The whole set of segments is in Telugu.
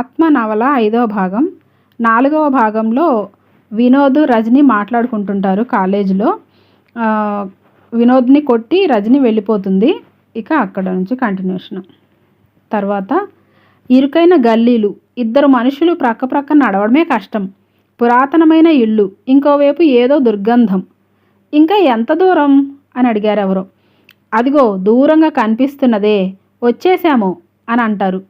ఆత్మ నవల ఐదవ భాగం. నాలుగవ భాగంలో వినోద్ రజని మాట్లాడుకుంటుంటారు కాలేజీలో. వినోద్ని కొట్టి రజని వెళ్ళిపోతుంది. ఇక అక్కడ నుంచి కంటిన్యూషన్. తర్వాత ఇరుకైన గల్లీలు. ఇద్దరు మనుషులు ప్రక్క ప్రక్క నడవడమే కష్టం. పురాతనమైన ఇల్లు. ఇంకోవైపు ఏదో దుర్గంధం. ఇంకా ఎంత దూరం? అని అడిగారు ఎవరో అదిగో దూరంగా కనిపిస్తున్నదే. వచ్చేసాము అని అంటారు.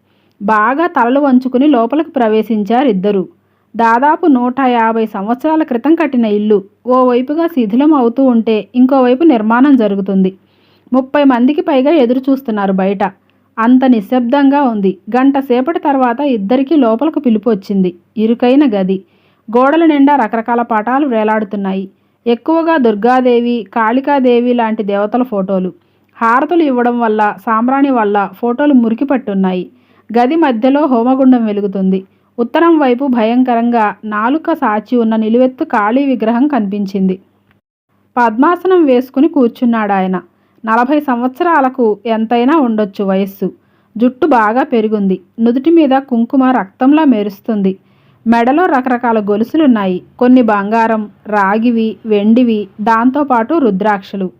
బాగా తలలు వంచుకుని లోపలికి ప్రవేశించారు ఇద్దరు. దాదాపు నూట యాభై సంవత్సరాల క్రితం కట్టిన ఇల్లు. ఓవైపుగా శిథిలం అవుతూ ఉంటే ఇంకోవైపు నిర్మాణం జరుగుతుంది. ముప్పై మందికి పైగా ఎదురు చూస్తున్నారు బయట. అంత నిశ్శబ్దంగా ఉంది. గంట సేపటి తర్వాత ఇద్దరికీ లోపలకు పిలుపు వచ్చింది. ఇరుకైన గది. గోడల నిండా రకరకాల పటాలు వేలాడుతున్నాయి. ఎక్కువగా దుర్గాదేవి కాళికాదేవి లాంటి దేవతల ఫోటోలు. హారతులు ఇవ్వడం వల్ల సాంబ్రాణి వల్ల ఫోటోలు మురికి పట్టున్నాయి గది మధ్యలో హోమగుండం వెలుగుతుంది. ఉత్తరం వైపు భయంకరంగా నాలుక సాచి ఉన్న నిలువెత్తు కాళీ విగ్రహం కనిపించింది. పద్మాసనం వేసుకుని కూర్చున్నాడు ఆయన నలభై సంవత్సరాలకు ఎంతైనా ఉండొచ్చు వయస్సు. జుట్టు బాగా పెరిగింది. నుదుటి మీద కుంకుమ రక్తంలా మెరుస్తుంది. మెడలో రకరకాల గొలుసులున్నాయి. కొన్ని బంగారం రాగివి వెండివి దాంతోపాటు రుద్రాక్షలు.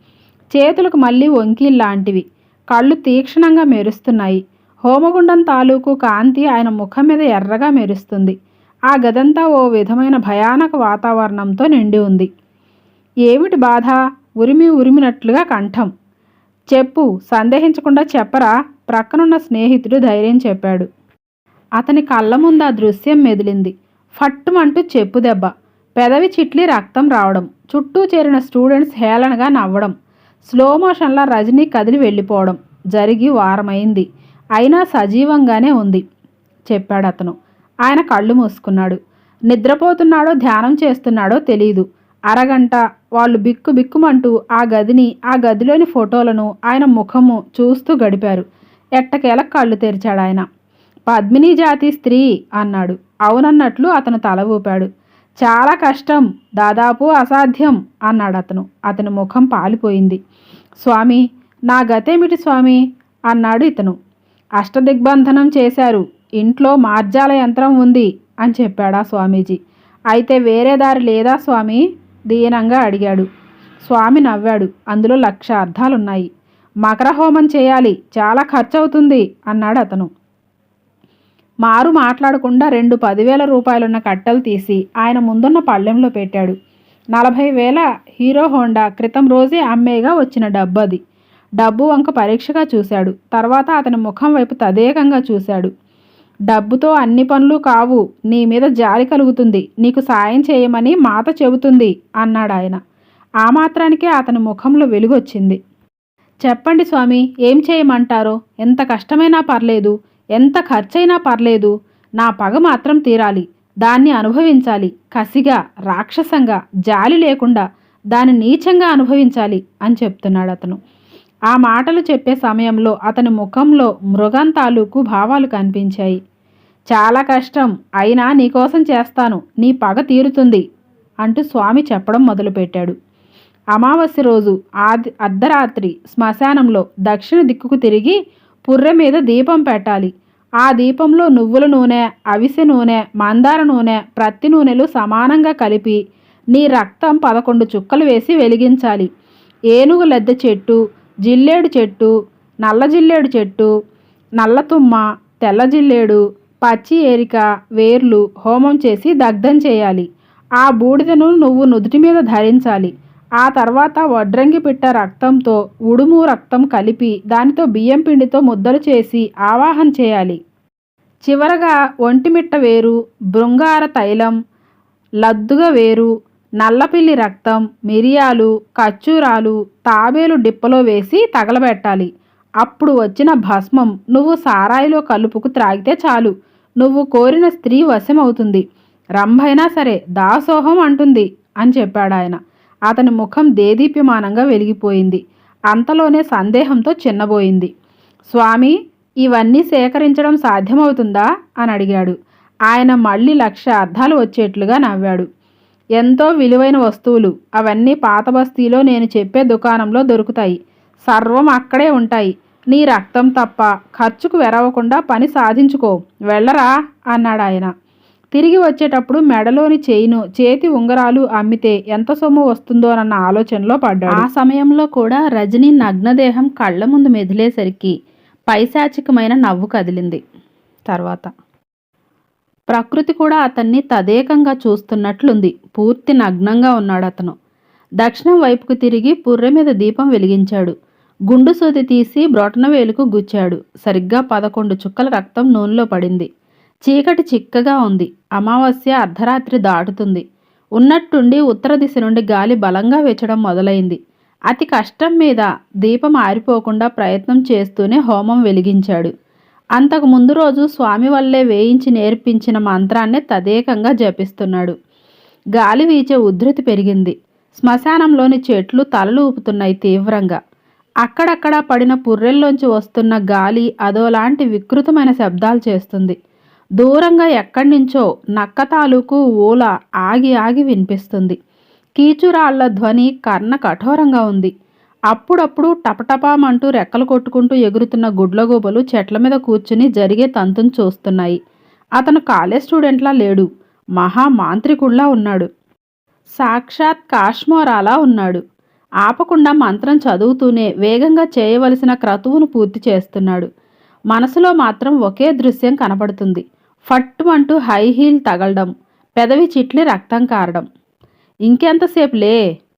చేతులకు మళ్ళీ వంకీల్లాంటివి. కళ్ళు తీక్షణంగా మెరుస్తున్నాయి. హోమగుండం తాలూకు కాంతి ఆయన ముఖం మీద ఎర్రగా మెరుస్తుంది. ఆ గదంతా ఓ విధమైన భయానక వాతావరణంతో నిండి ఉంది. ఏమిటి బాధ? ఉరిమి ఉరిమినట్లుగా కంఠం. చెప్పు సందేహించకుండా చెప్పరా? ప్రక్కనున్న స్నేహితుడు ధైర్యం చెప్పాడు. అతని కళ్ళ ముందు ఆ దృశ్యం మెదిలింది. ఫట్టుమంటూ చెప్పు దెబ్బ. పెదవి చిట్లి రక్తం రావడం. చుట్టూ చేరిన స్టూడెంట్స్ హేళనగా నవ్వడం. స్లో మోషన్లా రజనీ కదిలి వెళ్ళిపోవడం. జరిగి వారమైంది. అయినా సజీవంగానే ఉంది చెప్పాడు అతను ఆయన కళ్ళు మూసుకున్నాడు. నిద్రపోతున్నాడో ధ్యానం చేస్తున్నాడో తెలియదు అరగంట వాళ్ళు బిక్కు బిక్కుమంటూ ఆ గదిని ఆ గదిలోని ఫోటోలను ఆయన ముఖము చూస్తూ గడిపారు. ఎట్టకేల కళ్ళు తెరిచాడు ఆయన. పద్మిని జాతి స్త్రీ అన్నాడు. అవునన్నట్లు అతను తల ఊపాడు. చాలా కష్టం దాదాపు అసాధ్యం అన్నాడు అతను అతని ముఖం పాలిపోయింది. స్వామి నా గతేమిటి స్వామి? అన్నాడు ఇతను. అష్టదిగ్బంధనం చేశారు. ఇంట్లో మార్జాల యంత్రం ఉంది అని చెప్పాడా స్వామీజీ. అయితే వేరే దారి లేదా స్వామి? దీనంగా అడిగాడు. స్వామి నవ్వాడు. అందులో లక్ష అర్థాలున్నాయి. మకర హోమం చేయాలి. చాలా ఖర్చు అవుతుంది అన్నాడు అతను. మారు మాట్లాడకుండా రెండు పదివేల రూపాయలున్న కట్టెలు తీసి ఆయన ముందున్న పళ్ళెంలో పెట్టాడు. నలభై వేల హీరో హోండా క్రితం రోజే అమ్మేగా వచ్చిన డబ్బది. అది డబ్బు వంక పరీక్షగా చూశాడు. తర్వాత అతని ముఖం వైపు తదేకంగా చూశాడు. డబ్బుతో అన్ని పనులు కావు. నీ మీద జాలి కలుగుతుంది. నీకు సాయం చేయమని మాత చెబుతుంది అన్నాడు ఆయన. ఆ మాత్రానికే అతని ముఖంలో వెలుగొచ్చింది. చెప్పండి స్వామి ఏం చేయమంటారో? ఎంత కష్టమైనా పర్లేదు. ఎంత ఖర్చైనా పర్లేదు. నా పగ మాత్రం తీరాలి. దాన్ని అనుభవించాలి. కసిగా రాక్షసంగా జాలి లేకుండా దాన్ని నీచంగా అనుభవించాలి అని చెప్తున్నాడు అతను. ఆ మాటలు చెప్పే సమయంలో అతని ముఖంలో మృగం తాలూకు భావాలు కనిపించాయి. చాలా కష్టం. అయినా నీకోసం చేస్తాను. నీ పగ తీరుతుంది అంటూ స్వామి చెప్పడం మొదలుపెట్టాడు. అమావాస్య రోజు ఆది అర్ధరాత్రి శ్మశానంలో దక్షిణ దిక్కుకు తిరిగి పుర్రె మీద దీపం పెట్టాలి. ఆ దీపంలో నువ్వుల నూనె అవిసె నూనె మందార నూనె ప్రత్తి నూనెలు సమానంగా కలిపి నీ రక్తం పదకొండు చుక్కలు వేసి వెలిగించాలి. ఏనుగు లద్దె చెట్టు జిల్లేడు చెట్టు నల్ల జిల్లేడు చెట్టు నల్ల తుమ్మ తెల్ల జిల్లేడు పచ్చి ఏరిక వేర్లు హోమం చేసి దగ్ధం చేయాలి. ఆ బూడిదను నువ్వు నుదుటి మీద ధరించాలి. ఆ తర్వాత వడ్రంగి పిట్ట రక్తంతో ఉడుము రక్తం కలిపి దానితో బియ్యం పిండితో ముద్దలు చేసి ఆవాహన చేయాలి. చివరగా ఒంటిమిట్ట వేరు బృంగార తైలం లద్దుగ వేరు నల్లపిల్లి రక్తం మిరియాలు కచ్చూరాలు తాబేలు డిప్పలో వేసి తగలబెట్టాలి. అప్పుడు వచ్చిన భస్మం నువ్వు సారాయిలో కలుపుకు త్రాగితే చాలు. నువ్వు కోరిన స్త్రీ వశమవుతుంది. రంభైనా సరే దాసోహం అంటుంది అని చెప్పాడు ఆయన అతని ముఖం దేదీప్యమానంగా వెలిగిపోయింది. అంతలోనే సందేహంతో చిన్నబోయింది. స్వామి ఇవన్నీ సేకరించడం సాధ్యమవుతుందా? అని అడిగాడు. ఆయన మళ్ళీ లక్ష అర్థాలు వచ్చేట్లుగా నవ్వాడు. ఎంతో విలువైన వస్తువులు. అవన్నీ పాత బస్తీలో నేను చెప్పే దుకాణంలో దొరుకుతాయి. సర్వం అక్కడే ఉంటాయి. నీ రక్తం తప్ప ఖర్చుకు వెరవకుండా పని సాధించుకో. వెళ్ళరా? అన్నాడు ఆయన. తిరిగి వచ్చేటప్పుడు మెడలోని చేయిను చేతి ఉంగరాలు అమ్మితే ఎంత సొమ్ము వస్తుందోనన్న ఆలోచనలో పడ్డాడు. ఆ సమయంలో కూడా రజని నగ్నదేహం కళ్ళ ముందు మెదిలేసరికి పైశాచికమైన నవ్వు కదిలింది. తర్వాత ప్రకృతి కూడా అతన్ని తదేకంగా చూస్తున్నట్లుంది. పూర్తి నగ్నంగా ఉన్నాడు అతను. దక్షిణం వైపుకు తిరిగి పుర్రె మీద దీపం వెలిగించాడు. గుండు సూది తీసి బ్రొటనవేలుకు గుచ్చాడు. సరిగ్గా పదకొండు చుక్కల రక్తం నూనెలో పడింది. చీకటి చిక్కగా ఉంది. అమావాస్య అర్ధరాత్రి దాటుతుంది. ఉన్నట్టుండి ఉత్తర దిశ నుండి గాలి బలంగా వెచ్చడం మొదలైంది. అతి కష్టం మీద దీపం ఆరిపోకుండా ప్రయత్నం చేస్తూనే హోమం వెలిగించాడు. అంతకు ముందు రోజు స్వామి వల్లే వేయించి నేర్పించిన మంత్రాన్నే తదేకంగా జపిస్తున్నాడు. గాలి వీచే ఉధృతి పెరిగింది. శ్మశానంలోని చెట్లు తలలు ఊపుతున్నాయి తీవ్రంగా. అక్కడక్కడ పడిన పుర్రెల్లోంచి వస్తున్న గాలి అదోలాంటి వికృతమైన శబ్దాలు చేస్తుంది. దూరంగా ఎక్కడి నుంచో నక్క తాలూకు ఊల ఆగి ఆగి వినిపిస్తుంది. కీచురాళ్ళ ధ్వని కర్ణ కఠోరంగా ఉంది. అప్పుడప్పుడు టపటపామంటూ రెక్కలు కొట్టుకుంటూ ఎగురుతున్న గుడ్లగూబలు చెట్ల మీద కూర్చుని జరిగే తంతును చూస్తున్నాయి. అతను కాలేజ్ స్టూడెంట్లా లేడు. మహా మాంత్రికుడిలా ఉన్నాడు. సాక్షాత్ కాశ్మోరాలా ఉన్నాడు. ఆపకుండా మంత్రం చదువుతూనే వేగంగా చేయవలసిన క్రతువును పూర్తి చేస్తున్నాడు. మనసులో మాత్రం ఒకే దృశ్యం కనపడుతుంది. ఫట్టుమంటూ హై హీల్ తగలడం పెదవి చిట్లి రక్తం కారడం. ఇంకెంతసేపు లే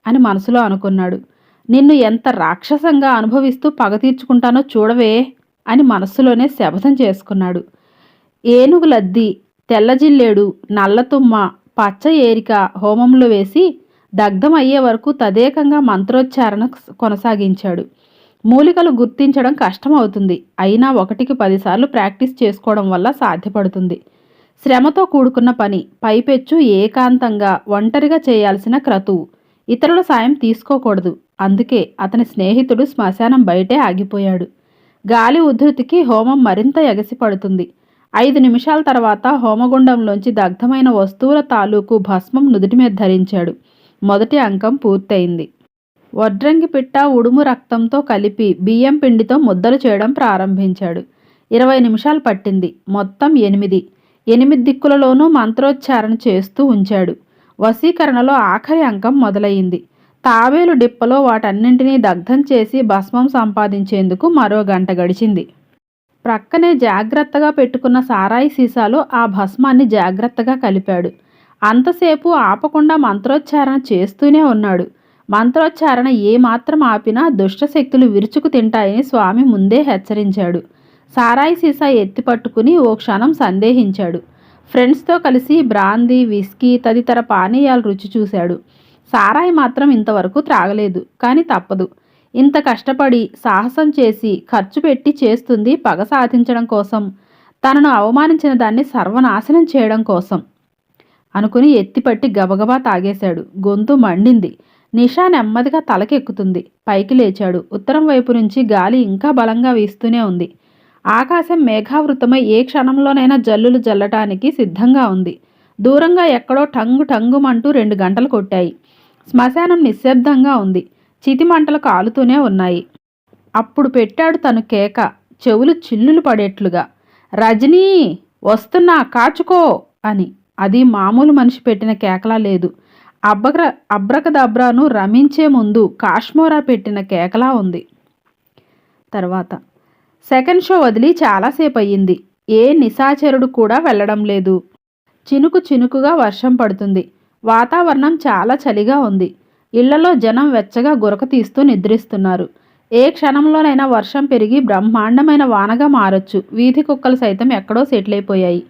అని మనసులో అనుకున్నాడు. నిన్ను ఎంత రాక్షసంగా అనుభవిస్తూ పగ తీర్చుకుంటానో చూడవే అని మనస్సులోనే శపథం చేసుకున్నాడు. ఏనుగు లద్ది తెల్లజిల్లేడు నల్లతుమ్మ పచ్చ ఏరిక హోమంలో వేసి దగ్ధం అయ్యే వరకు తదేకంగా మంత్రోచ్చారణ కొనసాగించాడు. మూలికలు గుర్తించడం కష్టమవుతుంది. అయినా ఒకటికి పదిసార్లు ప్రాక్టీస్ చేసుకోవడం వల్ల సాధ్యపడుతుంది. శ్రమతో కూడుకున్న పని పైపెచ్చు ఏకాంతంగా ఒంటరిగా చేయాల్సిన క్రతువు. ఇతరుల సాయం తీసుకోకూడదు. అందుకే అతని స్నేహితుడు శ్మశానం బయటే ఆగిపోయాడు. గాలి ఉధృతికి హోమం మరింత ఎగసిపడుతుంది. ఐదు నిమిషాల తర్వాత హోమగుండంలోంచి దగ్ధమైన వస్తువుల తాలూకు భస్మం నుదుటి మీద ధరించాడు. మొదటి అంకం పూర్తయింది. వడ్రంగి పిట్ట ఉడుము రక్తంతో కలిపి బియ్యం పిండితో ముద్దలు చేయడం ప్రారంభించాడు. ఇరవై నిమిషాలు పట్టింది. మొత్తం ఎనిమిది. ఎనిమిది దిక్కులలోనూ మంత్రోచ్చారణ చేస్తూ ఉంచాడు. వశీకరణలో ఆఖరి అంకం మొదలయ్యింది తాబేలు డిప్పలో వాటన్నింటినీ దగ్ధం చేసి భస్మం సంపాదించేందుకు మరో గంట గడిచింది. ప్రక్కనే జాగ్రత్తగా పెట్టుకున్న సారాయి సీసాలో ఆ భస్మాన్ని జాగ్రత్తగా కలిపాడు. అంతసేపు ఆపకుండా మంత్రోచ్చారణ చేస్తూనే ఉన్నాడు. మంత్రోచ్చారణ ఏమాత్రం ఆపినా దుష్టశక్తులు విరుచుకు తింటాయని స్వామి ముందే హెచ్చరించాడు. సారాయి సీసా ఎత్తి పట్టుకుని ఓ క్షణం సందేహించాడు. ఫ్రెండ్స్తో కలిసి బ్రాందీ విస్కీ తదితర పానీయాలు రుచి చూశాడు. సారాయి మాత్రం ఇంతవరకు త్రాగలేదు కానీ తప్పదు. ఇంత కష్టపడి సాహసం చేసి ఖర్చు పెట్టి చేస్తుంది పగ సాధించడం కోసం తనను అవమానించిన దాన్ని సర్వనాశనం చేయడం కోసం. అనుకుని ఎత్తిపట్టి గబగబా తాగేశాడు. గొంతు మండింది. నిషా నెమ్మదిగా తలకెక్కుతుంది. పైకి లేచాడు. ఉత్తరం వైపు నుంచి గాలి ఇంకా బలంగా వీస్తూనే ఉంది. ఆకాశం మేఘావృతమై ఏ క్షణంలోనైనా జల్లులు జల్లటానికి సిద్ధంగా ఉంది. దూరంగా ఎక్కడో టంగు టంగుమంటూ రెండు గంటలు కొట్టాయి. శ్మశానం నిశ్శబ్దంగా ఉంది. చితిమంటలు కాలుతూనే ఉన్నాయి. అప్పుడు పెట్టాడు తను కేక. చెవులు చిల్లులు పడేట్లుగా. రజనీ వస్తున్నా కాచుకో అని. అది మామూలు మనిషి పెట్టిన కేకలా లేదు. అబ్బగ్ర అబ్రకదబ్రాను రమించే ముందు కాశ్మోరా పెట్టిన కేకలా ఉంది. తర్వాత సెకండ్ షో వదిలి చాలాసేపు అయ్యింది ఏ నిశాచరుడు కూడా వెళ్ళడం లేదు. చినుకు చినుకుగా వర్షం పడుతుంది. వాతావరణం చాలా చలిగా ఉంది. ఇళ్ళలో జనం వెచ్చగా గురక తీస్తూ నిద్రిస్తున్నారు. ఏ క్షణంలోనైనా వర్షం పెరిగి బ్రహ్మాండమైన వానగా మారొచ్చు. వీధి కుక్కలు సైతం ఎక్కడో సెటిల్ అయిపోయాయి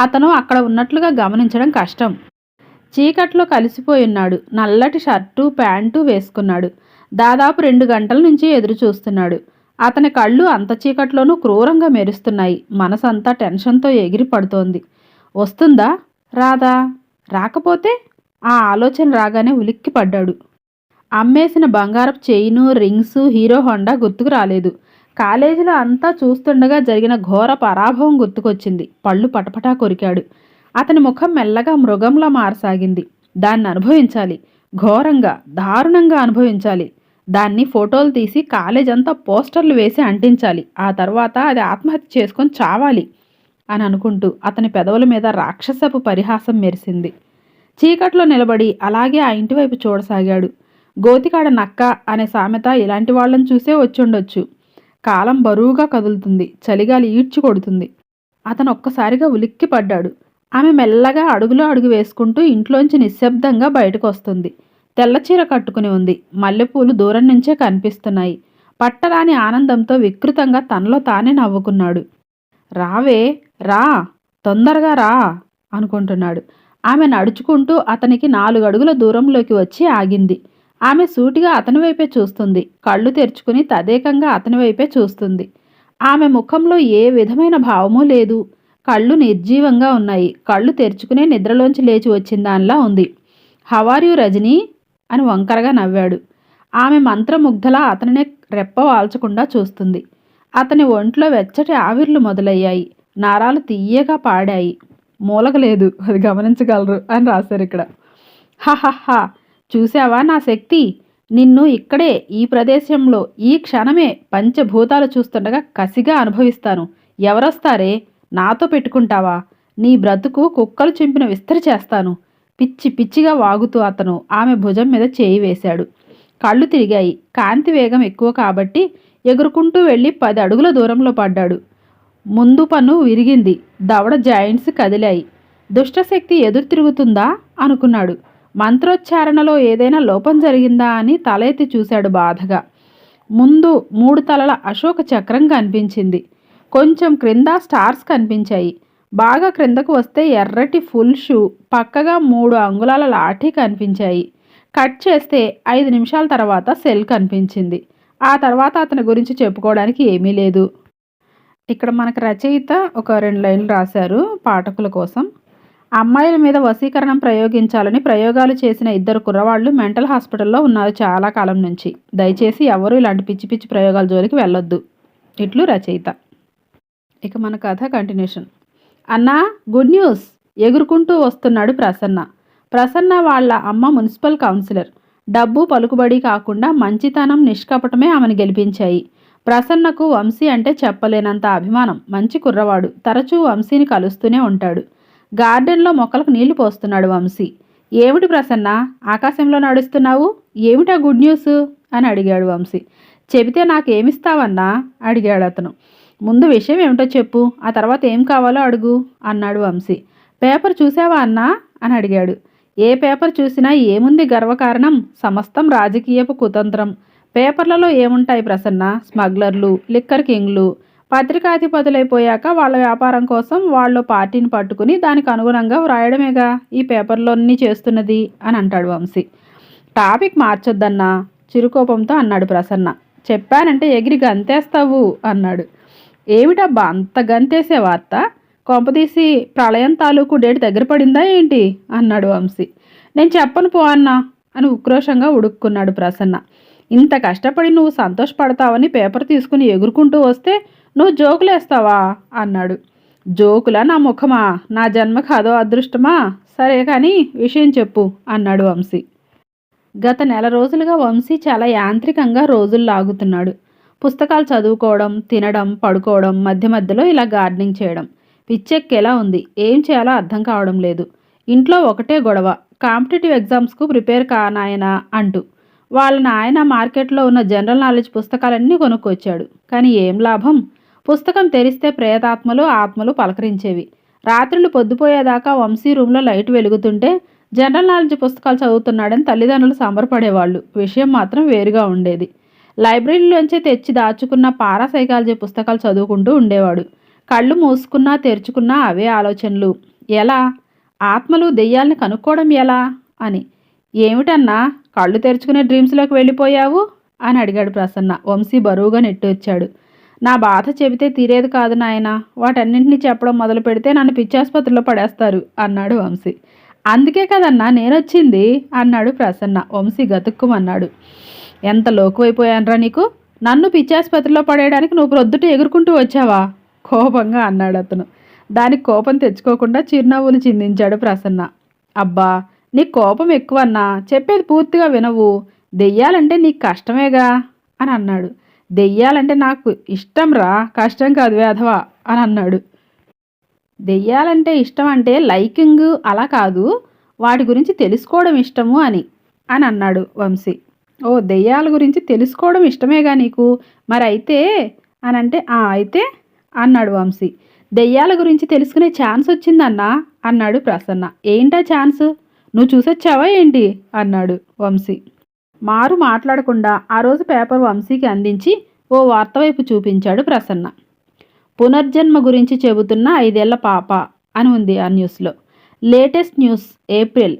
అతను అక్కడ ఉన్నట్లుగా గమనించడం కష్టం. చీకట్లో కలిసిపోయున్నాడు నల్లటి షర్టు ప్యాంటు వేసుకున్నాడు. దాదాపు రెండు గంటల నుంచి ఎదురు చూస్తున్నాడు అతని కళ్ళు అంత చీకట్లోనూ క్రూరంగా మెరుస్తున్నాయి. మనసంతా టెన్షన్తో ఎగిరి పడుతోంది వస్తుందా? రాదా? రాకపోతే? ఆ ఆలోచన రాగానే ఉలిక్కి పడ్డాడు. అమ్మేసిన బంగారపు చైను రింగ్స్ హీరో హోండా గుర్తుకు రాలేదు. కాలేజీలో అంతా చూస్తుండగా జరిగిన ఘోర పరాభవం గుర్తుకొచ్చింది. పళ్ళు పటపటా కొరికాడు. అతని ముఖం మెల్లగా మృగంలా మారసాగింది. దాన్ని అనుభవించాలి. ఘోరంగా దారుణంగా అనుభవించాలి. దాన్ని ఫోటోలు తీసి కాలేజ్ అంతా పోస్టర్లు వేసి అంటించాలి. ఆ తర్వాత అది ఆత్మహత్య చేసుకొని చావాలి అని అనుకుంటూ అతని పెదవుల మీద రాక్షసపు పరిహాసం మెరిసింది. చీకట్లో నిలబడి అలాగే ఆ ఇంటి వైపు చూడసాగాడు. గోతికాడ నక్క అనే సామెత ఇలాంటి వాళ్ళని చూసే వచ్చుండొచ్చు. కాలం బరువుగా కదులుతుంది చలిగాలి ఈడ్చి కొడుతుంది. అతను ఒక్కసారిగా ఉలిక్కి పడ్డాడు. ఆమె మెల్లగా అడుగులో అడుగు వేసుకుంటూ ఇంట్లోంచి నిశ్శబ్దంగా బయటకు వస్తుంది తెల్లచీర కట్టుకుని ఉంది. మల్లెపూలు దూరం నుంచే కనిపిస్తున్నాయి. పట్టరాని ఆనందంతో వికృతంగా తనలో తానే నవ్వుకున్నాడు. రావే రా తొందరగా రా అనుకుంటున్నాడు. ఆమె నడుచుకుంటూ అతనికి నాలుగు అడుగుల దూరంలోకి వచ్చి ఆగింది. ఆమె సూటిగా అతని వైపే చూస్తుంది. కళ్ళు తెరుచుకుని తదేకంగా అతని వైపే చూస్తుంది. ఆమె ముఖంలో ఏ విధమైన భావమూ లేదు. కళ్ళు నిర్జీవంగా ఉన్నాయి. కళ్ళు తెరుచుకునే నిద్రలోంచి లేచి వచ్చిన దానిలా ఉంది. హవార్యు రజనీ అని వంకరగా నవ్వాడు. ఆమె మంత్రముగ్ధలా అతనినే రెప్ప వాల్చకుండా చూస్తుంది. అతని ఒంట్లో వెచ్చటి ఆవిర్లు మొదలయ్యాయి. నారాలు తీయగా పాడాయి. మూలక లేదు అది గమనించగలరు అని రాశారు ఇక్కడ. హహహా చూసావా నా శక్తి? నిన్ను ఇక్కడే ఈ ప్రదేశంలో ఈ క్షణమే పంచభూతాలు చూస్తుండగా కసిగా అనుభవిస్తాను. ఎవరొస్తారే? నాతో పెట్టుకుంటావా? నీ బ్రతుకు కుక్కలు చింపిన విస్తరి చేస్తాను. పిచ్చి పిచ్చిగా వాగుతూ అతను ఆమె భుజం మీద చేయి వేశాడు. కళ్ళు తిరిగాయి. కాంతి వేగం ఎక్కువ కాబట్టి ఎగురుకుంటూ వెళ్ళి పది అడుగుల దూరంలో పడ్డాడు. ముందు పన్ను విరిగింది. దవడ జాయింట్స్ కదిలాయి. దుష్టశక్తి ఎదురు తిరుగుతుందా? అనుకున్నాడు. మంత్రోచ్చారణలో ఏదైనా లోపం జరిగిందా అని తల ఎత్తి చూశాడు బాధగా. ముందు మూడు తలల అశోక చక్రం కనిపించింది. కొంచెం క్రింద స్టార్స్ కనిపించాయి. బాగా క్రిందకు వస్తే ఎర్రటి ఫుల్ షూ పక్కగా మూడు అంగుళాల లాఠీ కనిపించాయి. కట్ చేస్తే ఐదు నిమిషాల తర్వాత సెల్ కనిపించింది. ఆ తర్వాత అతని గురించి చెప్పుకోవడానికి ఏమీ లేదు. ఇక్కడ మనకు రచయిత ఒక రెండు లైన్లు రాశారు పాఠకుల కోసం. అమ్మాయిల మీద వశీకరణం ప్రయోగించాలని ప్రయోగాలు చేసిన ఇద్దరు కుర్రవాళ్ళు మెంటల్ హాస్పిటల్లో ఉన్నారు చాలా కాలం నుంచి. దయచేసి ఎవరు ఇలాంటి పిచ్చి పిచ్చి ప్రయోగాల జోలికి వెళ్ళొద్దు. ఇట్లు రచయిత. ఇక మన కథ కంటిన్యూషన్. అన్నా గుడ్ న్యూస్! ఎగురుకుంటూ వస్తున్నాడు ప్రసన్న. ప్రసన్న వాళ్ళ అమ్మ మున్సిపల్ కౌన్సిలర్. డబ్బు పలుకుబడి కాకుండా మంచితనం నిష్కపటమే ఆమెను గెలిపించాయి. ప్రసన్నకు వంశీ అంటే చెప్పలేనంత అభిమానం. మంచి కుర్రవాడు. తరచూ వంశీని కలుస్తూనే ఉంటాడు. గార్డెన్లో మొక్కలకు నీళ్ళు పోస్తున్నాడు వంశీ. ఏమిటి ప్రసన్న? ఆకాశంలో నడుస్తున్నావు? ఏమిటా గుడ్ న్యూస్ అని అడిగాడు వంశీ. చెబితే నాకేమిస్తావన్నా అడిగాడు అతను. ముందు విషయం ఏమిటో చెప్పు. ఆ తర్వాత ఏం కావాలో అడుగు అన్నాడు వంశీ. పేపర్ చూసావా అన్నా అని అడిగాడు. ఏ పేపర్ చూసినా ఏముంది గర్వకారణం? సమస్తం రాజకీయపు కుతంత్రం. పేపర్లలో ఏముంటాయి ప్రసన్న? స్మగ్లర్లు లిక్కర్ కింగ్లు. పత్రికాధిపతులైపోయాక వాళ్ళ వ్యాపారం కోసం వాళ్ళు పార్టీని పట్టుకుని దానికి అనుగుణంగా వ్రాయడమేగా? ఈ పేపర్లోని చేస్తున్నది? అని అంటాడు వంశీ. టాపిక్ మార్చొద్దన్నా? చిరుకోపంతో అన్నాడు ప్రసన్న. చెప్పానంటే ఎగిరి గంతేస్తావు అన్నాడు. ఏమిటబ్బా అంత గంతేసే వార్త? కొంపదీసి ప్రళయం తాలూకు డేట్ దగ్గర పడిందా ఏంటి? అన్నాడు వంశీ. నేను చెప్పను పో అన్నా అని ఉక్రోషంగా ఉడుక్కున్నాడు ప్రసన్న. ఇంత కష్టపడి నువ్వు సంతోషపడతావని పేపర్ తీసుకుని ఎగురుకుంటూ వస్తే నువ్వు జోకులేస్తావా? అన్నాడు. జోకులా నా ముఖమా? నా జన్మకు అదో అదృష్టమా? సరే కానీ విషయం చెప్పు అన్నాడు వంశీ. గత నెల రోజులుగా వంశీ చాలా యాంత్రికంగా రోజులు లాగుతున్నాడు. పుస్తకాలు చదువుకోవడం తినడం పడుకోవడం మధ్య మధ్యలో ఇలా గార్డెనింగ్ చేయడం. పిచ్చెక్కేలా ఉంది. ఏం చేయాలో అర్థం కావడం లేదు. ఇంట్లో ఒకటే గొడవ. కాంపిటేటివ్ ఎగ్జామ్స్కు ప్రిపేర్ కానాయనా? అంటూ. వాళ్ళ నాయన మార్కెట్లో ఉన్న జనరల్ నాలెడ్జ్ పుస్తకాలన్నీ కొనుక్కొచ్చాడు. కానీ ఏం లాభం? పుస్తకం తెరిస్తే ప్రేతాత్మలు ఆత్మలు పలకరించేవి. రాత్రులు పొద్దుపోయేదాకా వంశీ రూమ్లో లైట్ వెలుగుతుంటే జనరల్ నాలెడ్జ్ పుస్తకాలు చదువుతున్నాడని తల్లిదండ్రులు సంబరపడేవాళ్ళు. విషయం మాత్రం వేరుగా ఉండేది. లైబ్రరీలోంచి తెచ్చి దాచుకున్న పారాసైకాలజీ పుస్తకాలు చదువుకుంటూ ఉండేవాడు. కళ్ళు మూసుకున్నా తెరుచుకున్నా అవే ఆలోచనలు. ఎలా? ఆత్మలు దెయ్యాలని కనుక్కోవడం ఎలా? అని. ఏమిటన్నా? కళ్ళు తెరుచుకునే డ్రీమ్స్లోకి వెళ్ళిపోయావు? అని అడిగాడు ప్రసన్న. వంశీ బరువుగా నెట్టొచ్చాడు. నా బాధ చెబితే తీరేది కాదు నాయన. వాటన్నింటినీ చెప్పడం మొదలు పెడితే నన్ను పిచ్చాసుపత్రిలో పడేస్తారు అన్నాడు వంశీ. అందుకే కదన్నా నేనొచ్చింది అన్నాడు ప్రసన్న. వంశీ గతుక్కుమన్నాడు. ఎంత లోకువైపోయానరా నీకు? నన్ను పిచ్చాసుపత్రిలో పడేయడానికి నువ్వు ప్రొద్దుట ఎగురుకుంటూ వచ్చావా? కోపంగా అన్నాడు అతను దానికి కోపం తెచ్చుకోకుండా చిరునవ్వులు చిందించాడు ప్రసన్న. అబ్బా నీ కోపం ఎక్కువన్నా చెప్పేది పూర్తిగా వినవు. దెయ్యాలంటే నీకు కష్టమేగా? అని అన్నాడు. దెయ్యాలంటే నాకు ఇష్టం రా కష్టం కాదు వేధవా? అని అన్నాడు. దెయ్యాలంటే ఇష్టం అంటే లైకింగ్ అలా కాదు వాటి గురించి తెలుసుకోవడం ఇష్టము అని అని అన్నాడు వంశీ. ఓ దెయ్యాల గురించి తెలుసుకోవడం ఇష్టమేగా నీకు? మరి అయితే అని అంటే "ఆ, అయితే అన్నాడు వంశీ. దెయ్యాల గురించి తెలుసుకునే ఛాన్స్ వచ్చిందన్నా అన్నాడు ప్రసన్న. ఏంటా ఛాన్సు? నువ్వు చూసొచ్చావా ఏంటి? అన్నాడు వంశీ. మారు మాట్లాడకుండా ఆ రోజు పేపర్ వంశీకి అందించి ఓ వార్త వైపు చూపించాడు ప్రసన్న. పునర్జన్మ గురించి చెబుతున్న ఐదేళ్ళ పాప అని ఉంది ఆ న్యూస్లో. Latest news April.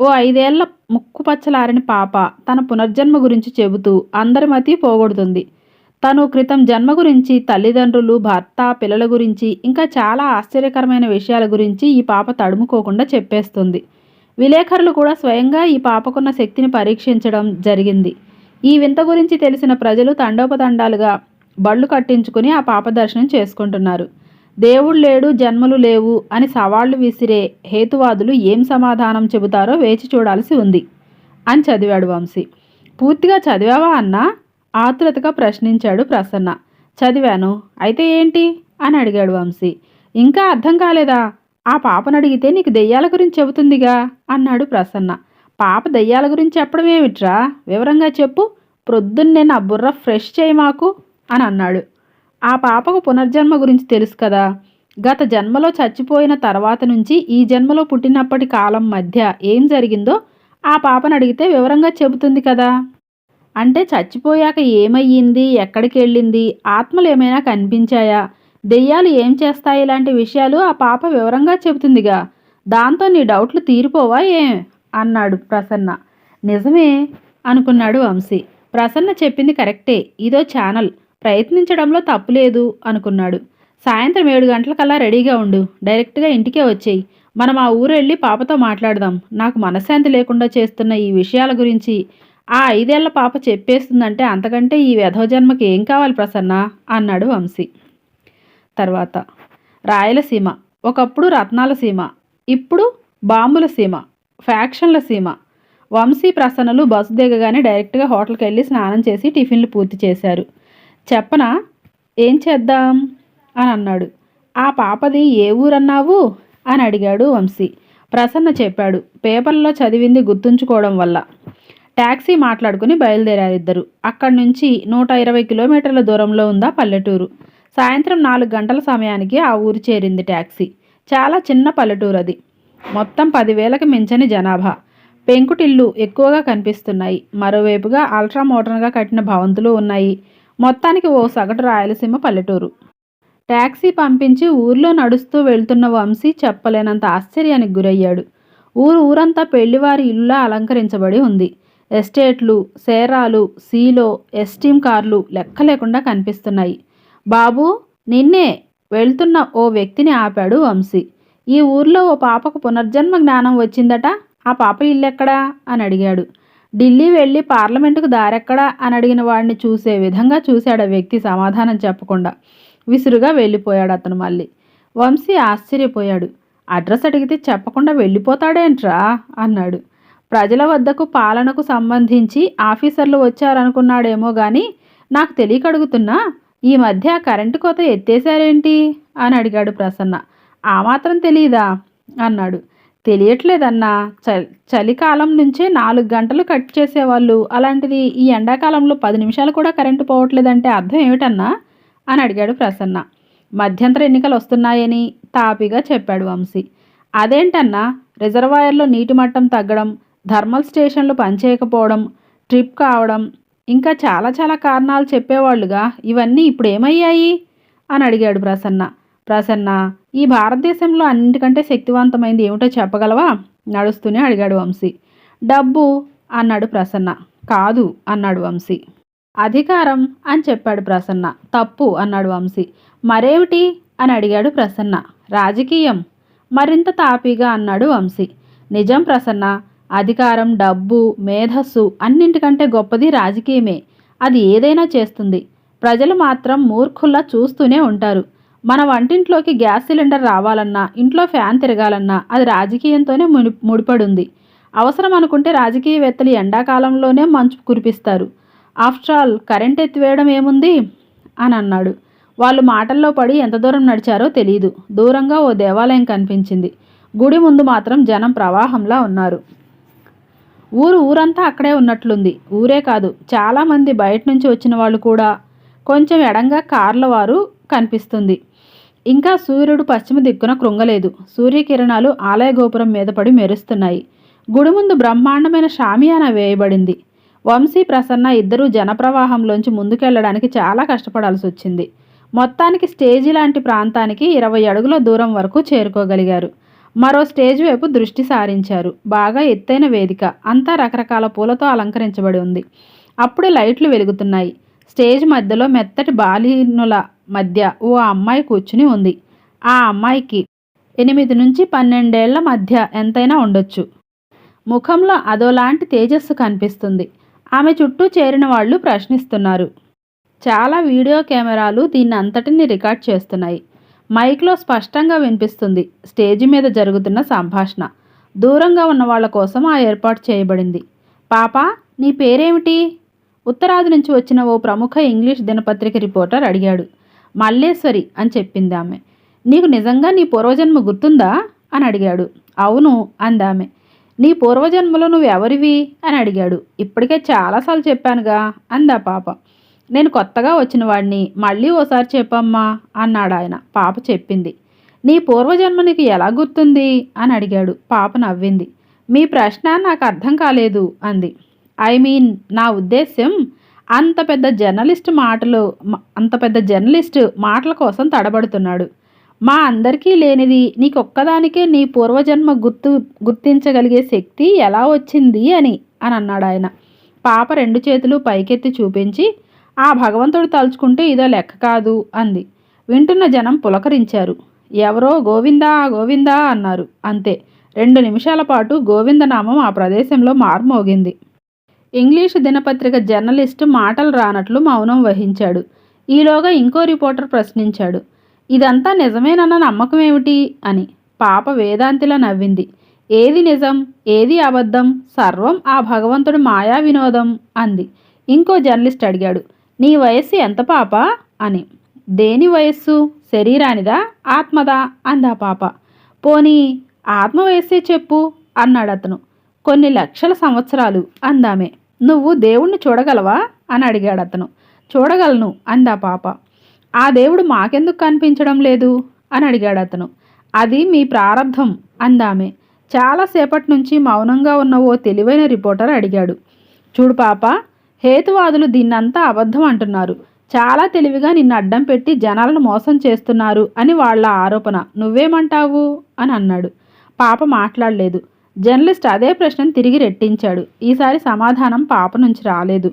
ఓ ఐదేళ్ళ ముక్కు పచ్చలారని పాప తన పునర్జన్మ గురించి చెబుతూ అందరి మతి పోగొడుతుంది. తను క్రితం జన్మ గురించి తల్లిదండ్రులు భర్త పిల్లల గురించి ఇంకా చాలా ఆశ్చర్యకరమైన విషయాల గురించి ఈ పాప తడుముకోకుండా చెప్పేస్తుంది. విలేకరులు కూడా స్వయంగా ఈ పాపకున్న శక్తిని పరీక్షించడం జరిగింది. ఈ వింత గురించి తెలిసిన ప్రజలు తండోపతండాలుగా బళ్ళు కట్టించుకుని ఆ పాప దర్శనం చేసుకుంటున్నారు. దేవుడు లేడు జన్మలు లేవు అని సవాళ్ళు విసిరే హేతువాదులు ఏం సమాధానం చెబుతారో వేచి చూడాల్సి ఉంది అని చదివాడు వంశీ. పూర్తిగా చదివావా అన్నా? ఆతురతగా ప్రశ్నించాడు ప్రసన్న. చదివాను. అయితే ఏంటి? అని అడిగాడు వంశీ. ఇంకా అర్థం కాలేదా? ఆ పాపను అడిగితే నీకు దెయ్యాల గురించి చెబుతుందిగా అన్నాడు ప్రసన్న. పాప దెయ్యాల గురించి చెప్పడం ఏమిట్రా? వివరంగా చెప్పు. ప్రొద్దున్నే నా బుర్ర ఫ్రెష్ చేయి మాకు అని అన్నాడు. ఆ పాపకు పునర్జన్మ గురించి తెలుసు కదా. గత జన్మలో చచ్చిపోయిన తర్వాత నుంచి ఈ జన్మలో పుట్టినప్పటి కాలం మధ్య ఏం జరిగిందో ఆ పాపను అడిగితే వివరంగా చెబుతుంది కదా. అంటే చచ్చిపోయాక ఏమయ్యింది? ఎక్కడికి వెళ్ళింది ఆత్మలు ఏమైనా కనిపించాయా? దెయ్యాలు ఏం చేస్తాయి ఇలాంటి విషయాలు ఆ పాప వివరంగా చెబుతుందిగా. దాంతో నీ డౌట్లు తీరిపోవా ఏం? అన్నాడు ప్రసన్న. నిజమే అనుకున్నాడు వంశీ. ప్రసన్న చెప్పింది కరెక్టే ఇదో ఛానల్. ప్రయత్నించడంలో తప్పులేదు అనుకున్నాడు. సాయంత్రం ఏడు గంటలకల్లా రెడీగా ఉండు. డైరెక్ట్గా ఇంటికే వచ్చేయి. మనం ఆ ఊరు వెళ్ళి పాపతో మాట్లాడదాం. నాకు మనశ్శాంతి లేకుండా చేస్తున్న ఈ విషయాల గురించి. ఆ ఐదేళ్ళ పాప చెప్పేస్తుందంటే అంతకంటే ఈ వ్యధోజన్మకి ఏం కావాలి ప్రసన్న? అన్నాడు వంశీ. తర్వాత రాయలసీమ ఒకప్పుడు రత్నాల సీమ ఇప్పుడు బాంబుల సీమ ఫ్యాక్షన్ల సీమ. వంశీ ప్రసన్నలు బస్సు దిగగానే డైరెక్ట్గా హోటల్కి వెళ్ళి స్నానం చేసి టిఫిన్లు పూర్తి చేశారు. చెప్పనా? ఏం చేద్దాం? అని అన్నాడు. ఆ పాపది ఏ ఊరన్నావు? అని అడిగాడు వంశీ. ప్రసన్న చెప్పాడు పేపర్లో చదివింది గుర్తుంచుకోవడం వల్ల. ట్యాక్సీ మాట్లాడుకుని బయలుదేరారు ఇద్దరు. అక్కడి నుంచి నూట ఇరవై కిలోమీటర్ల దూరంలో ఉందా పల్లెటూరు. సాయంత్రం నాలుగు గంటల సమయానికి ఆ ఊరు చేరింది ట్యాక్సీ చాలా చిన్న పల్లెటూరు అది మొత్తం పదివేలకు మించని జనాభా. పెంకుటిల్లు ఎక్కువగా కనిపిస్తున్నాయి. మరోవైపుగా అల్ట్రా మోడర్న్గా కట్టిన భవంతులు ఉన్నాయి. మొత్తానికి ఓ సగటు రాయలసీమ పల్లెటూరు. ట్యాక్సీ పంపించి ఊర్లో నడుస్తూ వెళ్తున్న వంశీ చెప్పలేనంత ఆశ్చర్యానికి గురయ్యాడు. ఊరు ఊరంతా పెళ్ళివారి ఇల్లులా అలంకరించబడి ఉంది. ఎస్టేట్లు సేరాలు సీలో ఎస్టీమ్ కార్లు లెక్క లేకుండా కనిపిస్తున్నాయి. బాబు నిన్నే వెళ్తున్న ఓ వ్యక్తిని ఆపాడు వంశీ. ఈ ఊర్లో ఓ పాపకు పునర్జన్మ జ్ఞానం వచ్చిందట ఆ పాప ఇల్లెక్కడా? అని అడిగాడు. ఢిల్లీ వెళ్ళి పార్లమెంటుకు దారెక్కడా? అని అడిగిన వాడిని చూసే విధంగా చూశాడు ఆ వ్యక్తి సమాధానం చెప్పకుండా. విసురుగా వెళ్ళిపోయాడు అతను మళ్ళీ. వంశీ ఆశ్చర్యపోయాడు. అడ్రస్ అడిగితే చెప్పకుండా వెళ్ళిపోతాడేంట్రా? అన్నాడు. ప్రజల వద్దకు పాలనకు సంబంధించి ఆఫీసర్లు వచ్చారనుకున్నాడేమో కానీ నాకు తెలియక అడుగుతున్నా ఈ మధ్య కరెంటు కోత ఎత్తేసారేంటి అని అడిగాడు ప్రసన్న. ఆ మాత్రం తెలియదా అన్నాడు. తెలియట్లేదన్నా. చ చలికాలం నుంచే నాలుగు గంటలు కట్ చేసేవాళ్ళు. అలాంటిది ఈ ఎండాకాలంలో పది నిమిషాలు కూడా కరెంటు పోవట్లేదంటే అర్థం ఏమిటన్నా? అని అడిగాడు ప్రసన్న. మధ్యంతర ఎన్నికలు వస్తున్నాయని తాపిగా చెప్పాడు వంశీ. అదేంటన్నా? రిజర్వాయర్లో నీటి మట్టం తగ్గడం థర్మల్ స్టేషన్లు పనిచేయకపోవడం ట్రిప్ కావడం ఇంకా చాలా చాలా కారణాలు చెప్పేవాళ్ళుగా ఇవన్నీ ఇప్పుడు ఏమయ్యాయి అని అడిగాడు ప్రసన్న. ప్రసన్న ఈ భారతదేశంలో అన్నిటికంటే శక్తివంతమైంది ఏమిటో చెప్పగలవా? నడుస్తూనే అడిగాడు వంశీ. డబ్బు అన్నాడు ప్రసన్న. కాదు అన్నాడు వంశీ. అధికారం అని చెప్పాడు ప్రసన్న. తప్పు అన్నాడు వంశీ. మరేమిటి? అని అడిగాడు ప్రసన్న. రాజకీయం మరింత తాపీగా అన్నాడు వంశీ. నిజం ప్రసన్న అధికారం డబ్బు మేధస్సు అన్నింటికంటే గొప్పది రాజకీయమే. అది ఏదైనా చేస్తుంది. ప్రజలు మాత్రం మూర్ఖుల్లా చూస్తూనే ఉంటారు. మన వంటింట్లోకి గ్యాస్ సిలిండర్ రావాలన్నా ఇంట్లో ఫ్యాన్ తిరగాలన్నా అది రాజకీయంతోనే ముడి ముడిపడుంది. అవసరం అనుకుంటే రాజకీయవేత్తలు ఎండాకాలంలోనే మంచు కురిపిస్తారు. ఆఫ్టర్ ఆల్ కరెంట్ ఎత్తివేయడం ఏముంది? అని అన్నాడు. వాళ్ళు మాటల్లో పడి ఎంత దూరం నడిచారో తెలియదు దూరంగా ఓ దేవాలయం కనిపించింది. గుడి ముందు మాత్రం జనం ప్రవాహంలా ఉన్నారు. ఊరు ఊరంతా అక్కడే ఉన్నట్లుంది. ఊరే కాదు చాలామంది బయట నుంచి వచ్చిన వాళ్ళు కూడా కొంచెం ఎడంగా కార్ల వారు కనిపిస్తుంది. ఇంకా సూర్యుడు పశ్చిమ దిక్కున కృంగలేదు. సూర్యకిరణాలు ఆలయ గోపురం మీద పడి మెరుస్తున్నాయి. గుడి ముందు బ్రహ్మాండమైన షామియానా వేయబడింది. వంశీ ప్రసన్న ఇద్దరూ జనప్రవాహంలోంచి ముందుకెళ్ళడానికి చాలా కష్టపడాల్సి వచ్చింది. మొత్తానికి స్టేజి లాంటి ప్రాంతానికి ఇరవై అడుగుల దూరం వరకు చేరుకోగలిగారు. మరో స్టేజ్ వైపు దృష్టి సారించారు. బాగా ఎత్తైన వేదిక. అంతా రకరకాల పూలతో అలంకరించబడి ఉంది. అప్పుడు లైట్లు వెలుగుతున్నాయి. స్టేజ్ మధ్యలో మెత్తటి బాలినుల మధ్య ఓ అమ్మాయి కూర్చుని ఉంది. ఆ అమ్మాయికి ఎనిమిది నుంచి పన్నెండేళ్ళ మధ్య ఎంతైనా ఉండొచ్చు. ముఖంలో అదోలాంటి తేజస్సు కనిపిస్తుంది. ఆమె చుట్టూ చేరిన వాళ్ళు ప్రశ్నిస్తున్నారు. చాలా వీడియో కెమెరాలు దీన్ని అంతటిని రికార్డ్ చేస్తున్నాయి. మైక్లో స్పష్టంగా వినిపిస్తుంది. స్టేజ్ మీద జరుగుతున్న సంభాషణ. దూరంగా ఉన్న వాళ్ళ కోసం ఆ ఏర్పాటు చేయబడింది. పాప నీ పేరేమిటి? ఉత్తరాది నుంచి వచ్చిన ఓ ప్రముఖ ఇంగ్లీష్ దినపత్రిక రిపోర్టర్ అడిగాడు. మల్లేశ్వరి అని చెప్పింది ఆమె. నీకు నిజంగా నీ పూర్వజన్మ గుర్తుందా? అని అడిగాడు. అవును అందామె నీ పూర్వజన్మలో నువ్వు ఎవరివి అని అడిగాడు. ఇప్పటికే చాలాసార్లు చెప్పానుగా అందా పాప. నేను కొత్తగా వచ్చిన వాడిని మళ్ళీ ఓసారి చెప్పమ్మా అన్నాడు ఆయన. పాప చెప్పింది. నీ పూర్వజన్మ నీకు ఎలా గుర్తుంది? అని అడిగాడు. పాప నవ్వింది. మీ ప్రశ్న నాకు అర్థం కాలేదు అంది. ఐ మీన్ నా ఉద్దేశ్యం అంత పెద్ద జర్నలిస్ట్ మాటలు అంత పెద్ద జర్నలిస్ట్ మాటల కోసం తడబడుతున్నాడు. మా అందరికీ లేనిది నీకొక్కదానికే నీ పూర్వజన్మ గుర్తు గుర్తించగలిగే శక్తి ఎలా వచ్చింది అని అని అన్నాడు ఆయన పాప రెండు చేతులు పైకెత్తి చూపించి ఆ భగవంతుడు తలుచుకుంటే ఇదో లెక్క కాదు అంది. వింటున్న జనం పులకరించారు. ఎవరో గోవిందా గోవిందా అన్నారు. అంతే. రెండు నిమిషాల పాటు గోవిందనామం ఆ ప్రదేశంలో మార్మోగింది. ఇంగ్లీషు దినపత్రిక జర్నలిస్టు మాటలు రానట్లు మౌనం వహించాడు. ఈలోగా ఇంకో రిపోర్టర్ ప్రశ్నించాడు. ఇదంతా నిజమేనన్న నమ్మకం ఏమిటి అని. పాప వేదాంతిలా నవ్వింది. ఏది నిజం? ఏది అబద్ధం? సర్వం ఆ భగవంతుడు మాయా వినోదం అంది. ఇంకో జర్నలిస్ట్ అడిగాడు. నీ వయస్సు ఎంత పాప? అని. దేని వయస్సు? శరీరానిదా? ఆత్మదా? అందా పాప. పోనీ ఆత్మ వయస్సే చెప్పు అన్నాడు అతను కొన్ని లక్షల సంవత్సరాలు అందామే. నువ్వు దేవుణ్ణి చూడగలవా? అని అడిగాడు అతను చూడగలను అందా పాప. ఆ దేవుడు మాకెందుకు కనిపించడం లేదు? అని అడిగాడు అతను అది మీ ప్రారంధం అందామే. చాలాసేపటి నుంచి మౌనంగా ఉన్న ఓ తెలివైన రిపోర్టర్ అడిగాడు. చూడు పాప హేతువాదులు దీన్నంతా అబద్ధం అంటున్నారు. చాలా తెలివిగా నిన్ను అడ్డం పెట్టి జనాలను మోసం చేస్తున్నారు అని వాళ్ళ ఆరోపణ. నువ్వేమంటావు? అని అన్నాడు. పాప మాట్లాడలేదు. జర్నలిస్ట్ అదే ప్రశ్నను తిరిగి రెట్టించాడు. ఈసారి సమాధానం పాప నుంచి రాలేదు.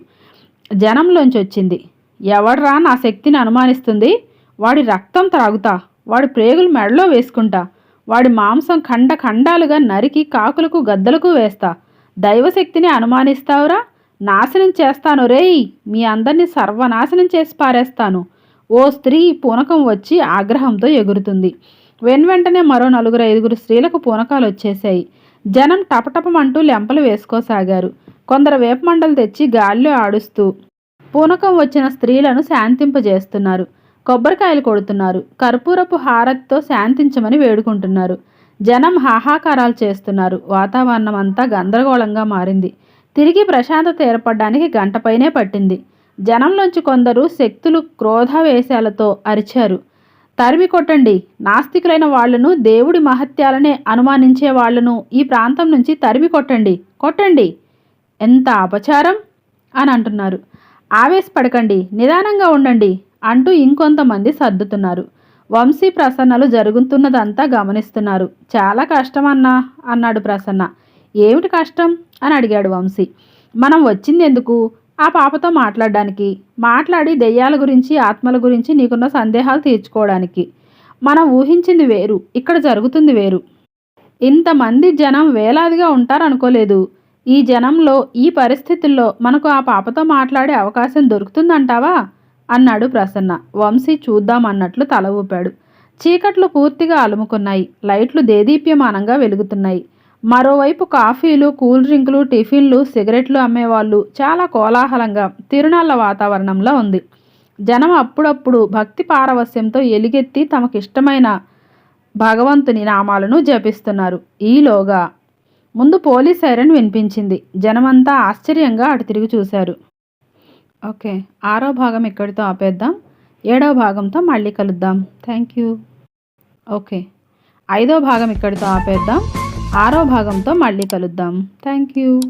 జనంలోంచి వచ్చింది. ఎవడ్రా నా శక్తిని అనుమానిస్తుంది? వాడి రక్తం త్రాగుతా వాడి ప్రేగులు మెడలో వేసుకుంటా వాడి మాంసం ఖండ ఖండాలుగా నరికి కాకులకు గద్దలకు వేస్తా. దైవశక్తిని అనుమానిస్తావురా? నాశనం చేస్తాను రేయ్ మీ అందరినీ సర్వనాశనం చేసి పారేస్తాను. ఓ స్త్రీ పూనకం వచ్చి ఆగ్రహంతో ఎగురుతుంది. వెన్వెంటనే మరో నలుగురు ఐదుగురు స్త్రీలకు పూనకాలు వచ్చేశాయి. జనం టపటపమంటూ లెంపలు వేసుకోసాగారు. కొందరు వేపమండలు తెచ్చి గాల్లో ఆడుస్తూ పూనకం వచ్చిన స్త్రీలను శాంతింపజేస్తున్నారు. కొబ్బరికాయలు కొడుతున్నారు. కర్పూరపు హారతితో శాంతించమని వేడుకుంటున్నారు. జనం హాహాకారాలు చేస్తున్నారు. వాతావరణం అంతా గందరగోళంగా మారింది. తిరిగి ప్రశాంతత ఏర్పడడానికి గంటపైనే పట్టింది. జనంలోంచి కొందరు శక్తులు క్రోధావేశాలతో అరిచారు. తరిమి కొట్టండి. నాస్తికులైన వాళ్ళను దేవుడి మహత్యాలనే అనుమానించే వాళ్ళను ఈ ప్రాంతం నుంచి తరిమి కొట్టండి. కొట్టండి. ఎంత అపచారం? అని అంటున్నారు. ఆవేశపడకండి. నిదానంగా ఉండండి అంటూ ఇంకొంతమంది సర్దుతున్నారు. వంశీ ప్రసన్నలు జరుగుతున్నదంతా గమనిస్తున్నారు. చాలా కష్టమన్నా అన్నాడు ప్రసన్న. ఏమిటి కష్టం? అని అడిగాడు వంశీ. మనం వచ్చింది ఎందుకు? ఆ పాపతో మాట్లాడడానికి. మాట్లాడి దెయ్యాల గురించి ఆత్మల గురించి నీకున్న సందేహాలు తీర్చుకోవడానికి. మనం ఊహించింది వేరు ఇక్కడ జరుగుతుంది వేరు. ఇంతమంది జనం వేలాదిగా ఉంటారనుకోలేదు. ఈ జనంలో ఈ పరిస్థితుల్లో మనకు ఆ పాపతో మాట్లాడే అవకాశం దొరుకుతుందంటావా? అన్నాడు ప్రసన్న. వంశీ చూద్దామన్నట్లు తల ఊపాడు. చీకట్లు పూర్తిగా అలుముకున్నాయి. లైట్లు దేదీప్యమానంగా వెలుగుతున్నాయి. మరోవైపు కాఫీలు కూల్ డ్రింకులు టిఫిన్లు సిగరెట్లు అమ్మేవాళ్ళు. చాలా కోలాహలంగా తిరునాళ్ళ వాతావరణంలో ఉంది. జనం అప్పుడప్పుడు భక్తి పారవస్యంతో ఎలుగెత్తి తమకిష్టమైన భగవంతుని నామాలను జపిస్తున్నారు. ఈలోగా ముందు పోలీస్ సైరన్ వినిపించింది. జనమంతా ఆశ్చర్యంగా అటు తిరిగి చూశారు. ఓకే ఆరో భాగం ఇక్కడితో ఆపేద్దాం. ఏడవ భాగంతో మళ్ళీ కలుద్దాం. Thank you. ఓకే ఐదో భాగం ఇక్కడితో ఆపేద్దాం. ఆరో భాగంతో మళ్ళీ కలుద్దాం. Thank you